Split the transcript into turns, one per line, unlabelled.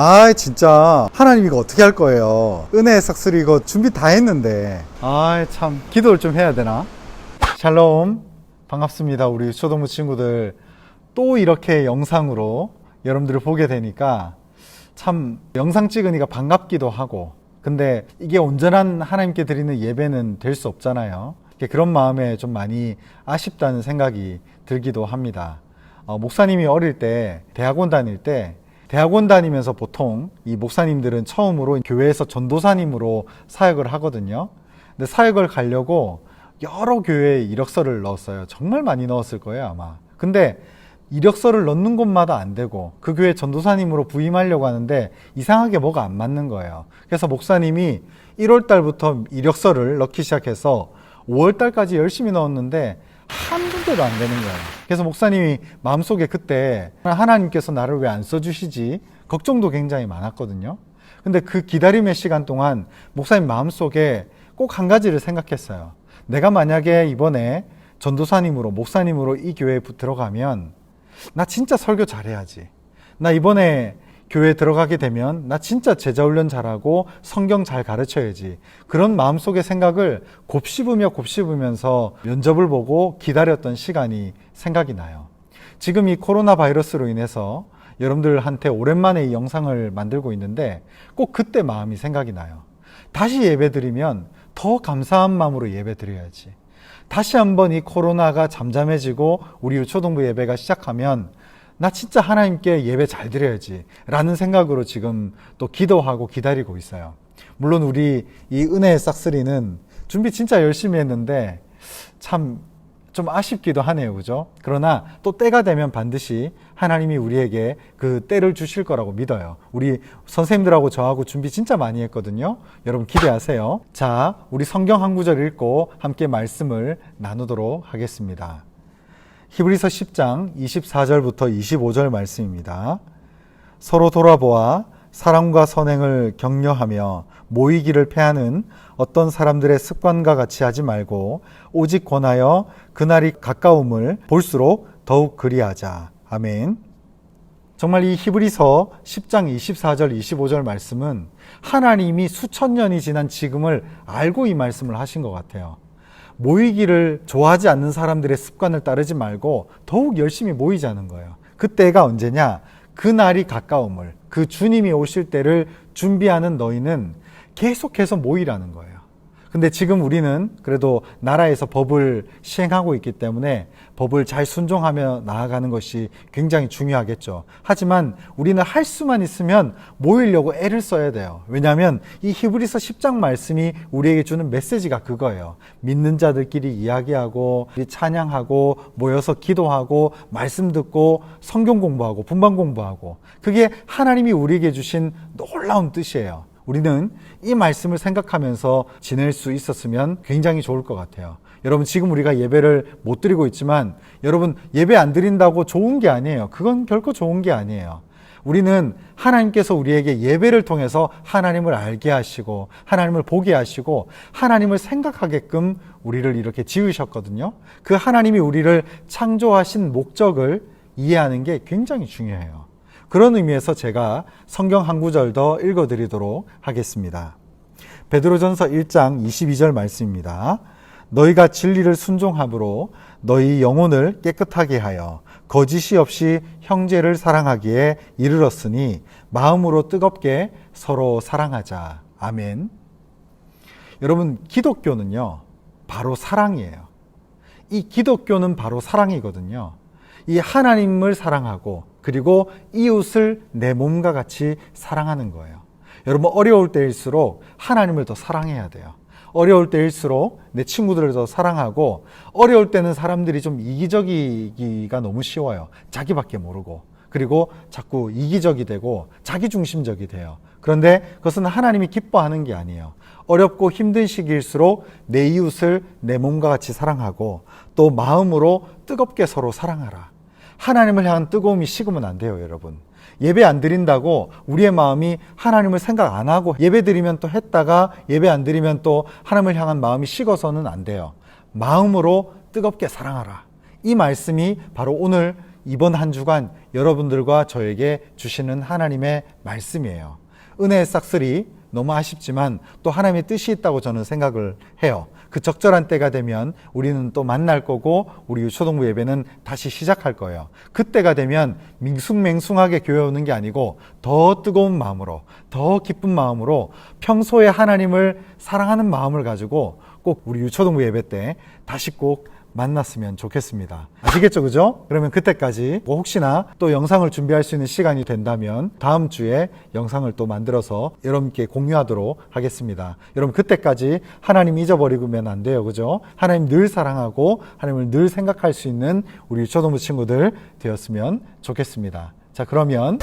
아 진짜. 하나님 이거 어떻게 할 거예요? 은혜의 싹쓸이 이거 준비 다 했는데. 아 참. 기도를 좀 해야 되나? 샬롬. 반갑습니다 우리 초동부 친구들. 또 이렇게 영상으로 여러분들을 보게 되니까 참 영상 찍으니까 반갑기도 하고. 근데 이게 온전한 하나님께 드리는 예배는 될 수 없잖아요. 그런 마음에 좀 많이 아쉽다는 생각이 들기도 합니다. 어, 목사님이 어릴 때 대학원 다닐 때 대학원 다니면서 보통 이 목사님들은 처음으로 교회에서 전도사님으로 사역을 하거든요. 근데 사역을 가려고 여러 교회에 이력서를 넣었어요. 정말 많이 넣었을 거예요, 아마. 근데 이력서를 넣는 곳마다 안 되고 그 교회 전도사님으로 부임하려고 하는데 이상하게 뭐가 안 맞는 거예요. 그래서 목사님이 1월 달부터 이력서를 넣기 시작해서 5월 달까지 열심히 넣었는데 한 군데도 안 되는 거예요. 그래서 목사님이 마음속에 그때 하나님께서 나를 왜 안 써주시지 걱정도 굉장히 많았거든요. 근데 그 기다림의 시간 동안 목사님 마음속에 꼭 한 가지를 생각했어요. 내가 만약에 이번에 전도사님으로 목사님으로 이 교회에 들어가면 나 진짜 설교 잘해야지. 나 이번에 교회 들어가게 되면 나 진짜 제자 훈련 잘하고 성경 잘 가르쳐야지. 그런 마음속의 생각을 곱씹으며 곱씹으면서 면접을 보고 기다렸던 시간이 생각이 나요. 지금 이 코로나 바이러스로 인해서 여러분들한테 오랜만에 이 영상을 만들고 있는데 꼭 그때 마음이 생각이 나요. 다시 예배 드리면 더 감사한 마음으로 예배 드려야지. 다시 한번 이 코로나가 잠잠해지고 우리 유초동부 예배가 시작하면 나 진짜 하나님께 예배 잘 드려야지 라는 생각으로 지금 또 기도하고 기다리고 있어요. 물론 우리 이 은혜의 싹쓸이는 준비 진짜 열심히 했는데 참 좀 아쉽기도 하네요. 그죠? 그러나 또 때가 되면 반드시 하나님이 우리에게 그 때를 주실 거라고 믿어요. 우리 선생님들하고 저하고 준비 진짜 많이 했거든요. 여러분 기대하세요. 자, 우리 성경 한 구절 읽고 함께 말씀을 나누도록 하겠습니다. 히브리서 10장 24절부터 25절 말씀입니다. 서로 돌아보아 사랑과 선행을 격려하며 모이기를 패하는 어떤 사람들의 습관과 같이 하지 말고 오직 권하여 그날이 가까움을 볼수록 더욱 그리하자. 아멘. 정말 이 히브리서 10장 24절 25절 말씀은 하나님이 수천 년이 지난 지금을 알고 이 말씀을 하신 것 같아요. 모이기를 좋아하지 않는 사람들의 습관을 따르지 말고 더욱 열심히 모이자는 거예요. 그때가 언제냐? 그 날이 가까움을, 그 주님이 오실 때를 준비하는 너희는 계속해서 모이라는 거예요. 근데 지금 우리는 그래도 나라에서 법을 시행하고 있기 때문에 법을 잘 순종하며 나아가는 것이 굉장히 중요하겠죠. 하지만 우리는 할 수만 있으면 모이려고 애를 써야 돼요. 왜냐하면 이 히브리서 10장 말씀이 우리에게 주는 메시지가 그거예요. 믿는 자들끼리 이야기하고 찬양하고 모여서 기도하고 말씀 듣고 성경 공부하고 분방 공부하고 그게 하나님이 우리에게 주신 놀라운 뜻이에요. 우리는 이 말씀을 생각하면서 지낼 수 있었으면 굉장히 좋을 것 같아요. 여러분, 지금 우리가 예배를 못 드리고 있지만, 여러분, 예배 안 드린다고 좋은 게 아니에요. 그건 결코 좋은 게 아니에요. 우리는 하나님께서 우리에게 예배를 통해서 하나님을 알게 하시고, 하나님을 보게 하시고, 하나님을 생각하게끔 우리를 이렇게 지으셨거든요. 그 하나님이 우리를 창조하신 목적을 이해하는 게 굉장히 중요해요. 그런 의미에서 제가 성경 한 구절 더 읽어드리도록 하겠습니다. 베드로전서 1장 22절 말씀입니다. 너희가 진리를 순종함으로 너희 영혼을 깨끗하게 하여 거짓이 없이 형제를 사랑하기에 이르렀으니 마음으로 뜨겁게 서로 사랑하자. 아멘. 여러분, 기독교는요, 바로 사랑이에요. 이 기독교는 바로 사랑이거든요. 이 하나님을 사랑하고 그리고 이웃을 내 몸과 같이 사랑하는 거예요. 여러분 어려울 때일수록 하나님을 더 사랑해야 돼요. 어려울 때일수록 내 친구들을 더 사랑하고 어려울 때는 사람들이 좀 이기적이기가 너무 쉬워요. 자기밖에 모르고 그리고 자꾸 이기적이 되고 자기중심적이 돼요. 그런데 그것은 하나님이 기뻐하는 게 아니에요. 어렵고 힘든 시기일수록 내 이웃을 내 몸과 같이 사랑하고 또 마음으로 뜨겁게 서로 사랑하라. 하나님을 향한 뜨거움이 식으면 안 돼요, 여러분. 예배 안 드린다고 우리의 마음이 하나님을 생각 안 하고 예배 드리면 또 했다가 예배 안 드리면 또 하나님을 향한 마음이 식어서는 안 돼요. 마음으로 뜨겁게 사랑하라. 이 말씀이 바로 오늘 이번 한 주간 여러분들과 저에게 주시는 하나님의 말씀이에요. 은혜의 싹쓸이 너무 아쉽지만 또 하나님의 뜻이 있다고 저는 생각을 해요. 그 적절한 때가 되면 우리는 또 만날 거고 우리 유초동부 예배는 다시 시작할 거예요. 그때가 되면 밍숭맹숭하게 교회 오는 게 아니고 더 뜨거운 마음으로 더 기쁜 마음으로 평소에 하나님을 사랑하는 마음을 가지고 꼭 우리 유초동부 예배 때 다시 꼭 만났으면 좋겠습니다. 아시겠죠, 그죠? 그러면 그때까지 뭐 혹시나 또 영상을 준비할 수 있는 시간이 된다면 다음 주에 영상을 또 만들어서 여러분께 공유하도록 하겠습니다. 여러분 그때까지 하나님 잊어버리면 안 돼요, 그죠? 하나님 늘 사랑하고 하나님을 늘 생각할 수 있는 우리 초등부 친구들 되었으면 좋겠습니다. 자, 그러면